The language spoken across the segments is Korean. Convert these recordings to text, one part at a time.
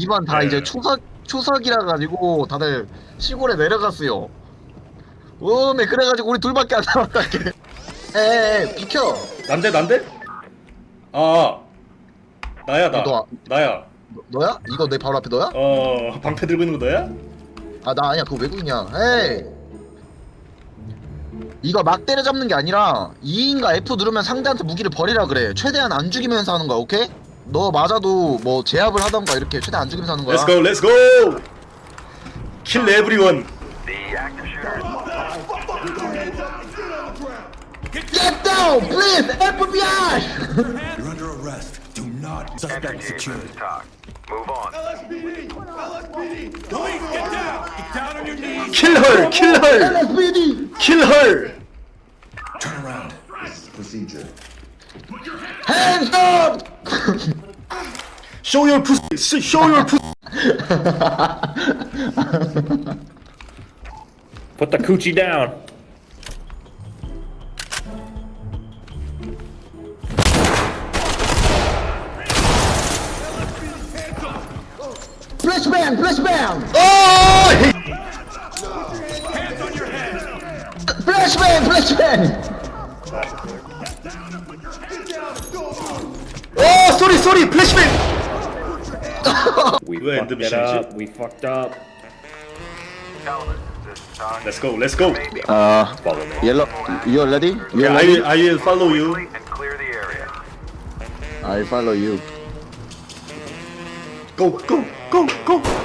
이번 다 네. 이제 추석 추석이라 가지고 다들 시골에 내려갔어요. 오메 그래가지고 우리 둘밖에 안 남았다. 에 비켜. 난데 난데? 아 나야 나 너- 나야 너- 너야? 이거 내 바로 앞에 너야? 어 방패 들고 있는 거 너야? 아 나 아니야 그거 외국인이야. 에이. 이거 막 때려잡는 게 아니라 2인가 F 누르면 상대한테 무기를 버리라 그래. 최대한 안 죽이면서 하는 거야, 오케이? 너 맞아도 뭐 제압을 하던가 이렇게 최대한 안 죽이면서 하는 거야. Let's go Let's go Kill everyone Get down, please, FBI. You're under arrest. Do not suspect secured. Talk. Move on. Police, get down! Get down on your knees! Kill her Kill her LSPD. Kill her Turn around. Hands up. show your pussy. Show your pussy. Put the coochie down. Blitz Blitz Oh! He- we We're fucked it up. We fucked up. Let's go, let's go. Uh, Follow me. yellow. You ready? You Yeah, I, ready? will- I will follow you. and clear the area. I follow you. Go, go, go, go.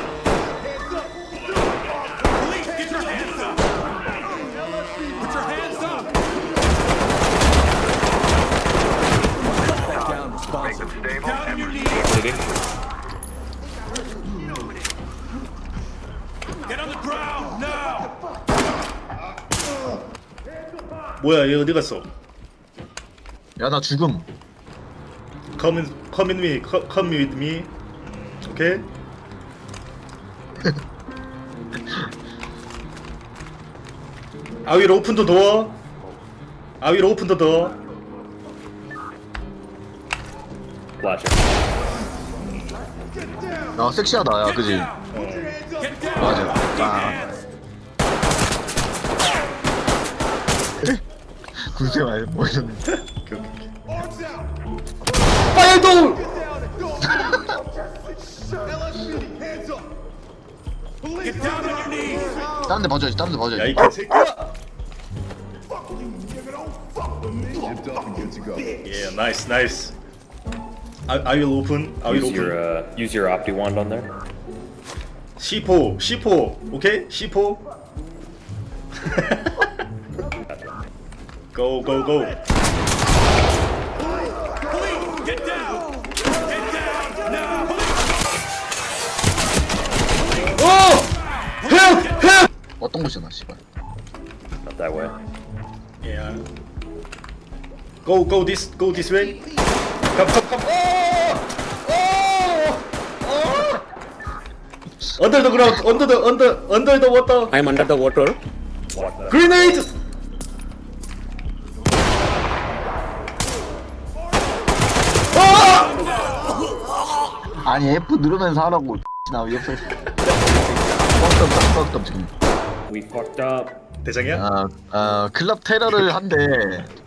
뭐야 얘 어디 갔어 야, 나 죽음. Come in, come in me, co- come with me. Okay? I will open the door. I will open the door. Flash it. 야, 섹시하다, 야, 그지? Down! 맞아. 아. hands! 군생활 뭐 이런. 오케이, 오케이. Fire door! Get down on your knees! 다른 데 봐줘야지, 다른 데 야, 봐줘야지. 이 개새끼야! Yeah, nice, nice. I, I will open. I will Use open. your uh, use your opti wand on there. C4, C4, okay? C4. go, go, go. Police, get down! Get down, now! Oh! Help! Help! 어떤 곳이나, 씨발. Not that way. Yeah. Go, go this, go this way. Come, come, come. Oh! Oh! Oh! Under the ground, under the, under, under the water. I'm under the water. Grenade! 아니, F 누르면서 하라고. 나 옆에. 뻑떡, 뻑떡 지금. We fucked up. 대장이야? 아, 아, 클럽 테러를 한데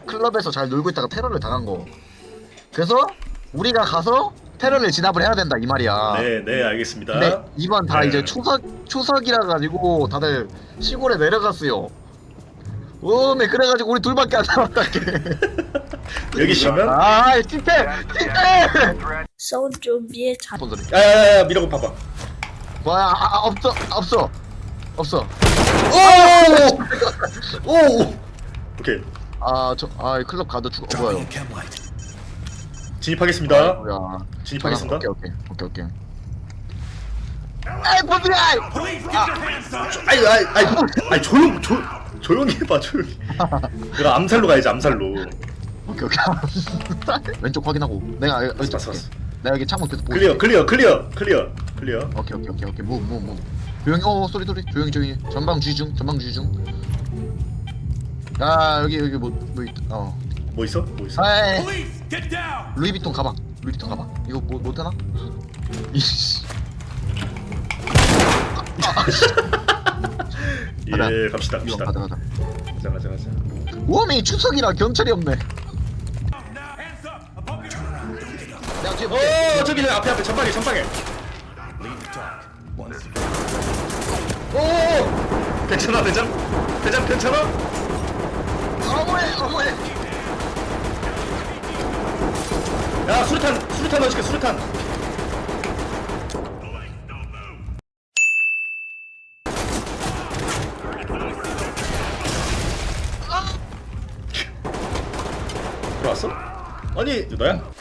클럽에서 잘 놀고 있다가 테러를 당한 거. 그래서 우리가 가서 테러를 진압을 해야 된다 이 말이야. 네, 네, 알겠습니다. 근데 이번 다 네. 이제 추석 추석이라 가지고 다들 시골에 내려갔어요. 오메 그래가지고 우리 둘밖에 안 남았다. 여기 쉬면? 아, 진짜, 진짜. Threat. 서울 좀 위에 자. 뭔 소리? 야야야 미라고 봐봐. 뭐야? 아, 아, 없어, 없어, 없어. 오! 오! 오케이 아, 저, 아, 클럽 가도 죽어. 어, 뭐야? 진입하겠습니다. 뭐야? 진입하겠습니다. 오케이, 오케이, 오케이, 오케이. Your hands up! 아이 아이 아이 아이 조용 조 조용히 해봐 조용히. 내가 암살로 가야지 암살로. 오케이 오케이 왼쪽 확인하고 내가 왼쪽. 왔어. 내가 여기 창문 계속 보고 클리어 있을게. 클리어 클리어 클리어 클리어. 오케이 오케이 오케이 오케이 무브 무브 무브 조용히 어 소리 소리 조용히 조용히 전방 주의 중 전방 주의 중야 여기 여기 뭐뭐 있다 어 뭐 있어? 뭐 있어? 아이 Police, get down! 루이비통 가방 루이비통 가방 이거 뭐 못하나 이씨 가자. 예 갑시다 이거 갑시다 가자 가자. 가자 가자 가자 추석이라 경찰이 없네. 어 저기 저 앞에 앞에 전방에 전방에 오 괜찮아 대장 대장 괜찮아 어머해 어머해. 야 수류탄 수류탄 넣어줄게 수류탄 들어왔어? 아니 너야?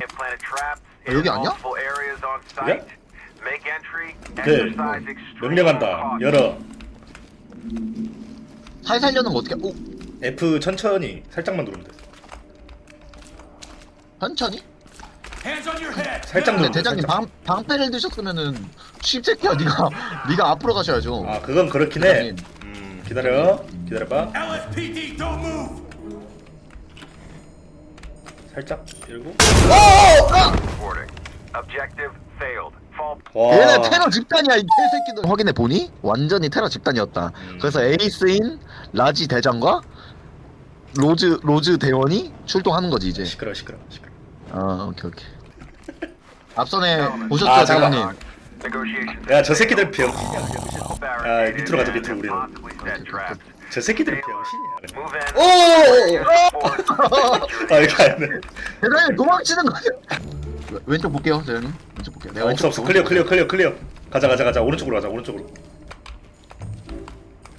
In 여기 아니야? 그래? Make entry. 오케이 Exercise extreme 명령한다. 열어 살살 여는 거 어떻게? 오 F 천천히 살짝만 누르면 돼 천천히? 살짝 근데 누르면 돼 대장님 살짝. 방 방패를 드셨으면은 쉽새끼야 네가 네가 앞으로 가셔야죠. 아 그건 그렇긴 해 대장님. 음, 기다려 기다려봐 LSPD, don't move. 살짝. Objective failed. Fall. 와 얘네 테러 집단이야 이 개새끼들. 확인해 보니 완전히 테러 집단이었다. 음. 그래서 에이스인 라지 대장과 로즈 로즈 대원이 출동하는 거지 이제. 시끄러 시끄러 시끄러 아 오케이 오케이. 앞선에 보셨죠 아, 잠깐만. 대장님? Negotiations. 야저 새끼들 병신이야 barricaded 밑으로 가자, 밑으로 우리는. possibly set traps. 저 새끼들 병신이야. 오! 아 이거 아니네 대장님 도망치는 거야. 왼- 왼쪽 볼게요 대장님. 왼쪽 볼게요. 내가 아, 왼쪽 없어 없어 클리어. 클리어 클리어 클리어 가자 가자 가자 오른쪽으로 가자 오른쪽으로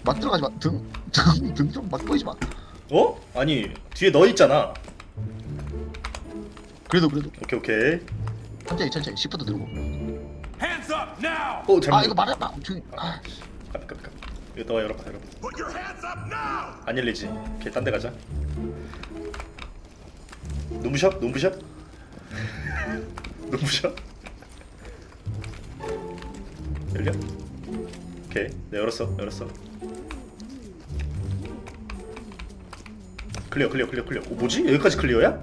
막 들어가지 마. 등 등 등좀막 보이지 마. 어? 아니 뒤에 너 있잖아 그래도 그래도 오케이 오케이 천천히 천천히 시프트 들고. Hands up now. 오 잘못 아 이거 말해봐. 중. 아, 까비 이거 너 열어봐 열어봐 Put your hands up now. 안 열리지 오케이 딴 데 가자 눈부셔? 눈부셔? 눈부셔? 열려? 오케이 네 열었어 열었어 클리어 클리어 클리어 클리어 오 뭐지? 여기까지 클리어야?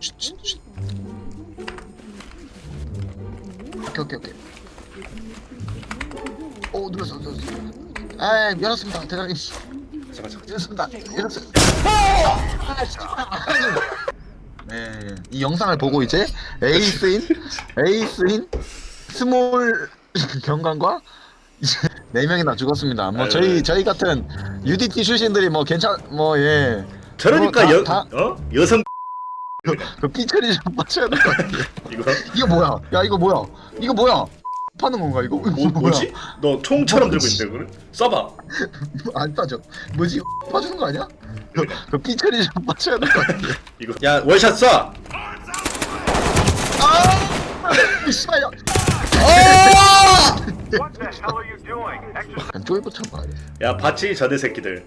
쉿, 쉿, 쉿. 오케이 오케이 오케이. 오 눌렀어 눌렀어. 아 열었습니다 대장님. 가자 가자 열었습니다. 열었습니다. 아 씨발. 네, 이 영상을 보고 이제 에이스인 에이스인 스몰 경관과 이제 네 명이나 죽었습니다. 뭐 아유. 저희 저희 같은 UDT 출신들이 뭐 괜찮 뭐 예 저러니까 다- 여, 다- 어? 여성 그 삐처리 좀 맞춰야 될 것 같아요. 이거 이거 뭐야? 야 이거 뭐야? 이거 뭐야? 파는 건가 이거? 이거 뭐, 뭐지? 너 총처럼 들고? 있는데 그걸? 쏴봐 안 빠져. 뭐지? 빠주는 거 아니야? 그, 그 삐처리 좀 맞춰야 될 것 같아요. 이거 야 월샷 쏴! 아! 씨발 야. What the hell are you doing? Exercise. 약간 쫄부터 봐야 돼. 야 봤지 저대 새끼들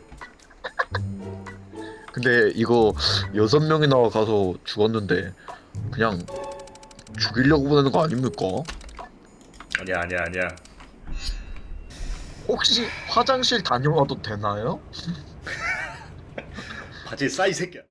근데 이거 여섯 명이나 가서 죽었는데 그냥 죽이려고 보내는 거 아닙니까? 아니야 아니야 아니야 혹시 화장실 다녀와도 되나요? 바지에 싸이 새끼야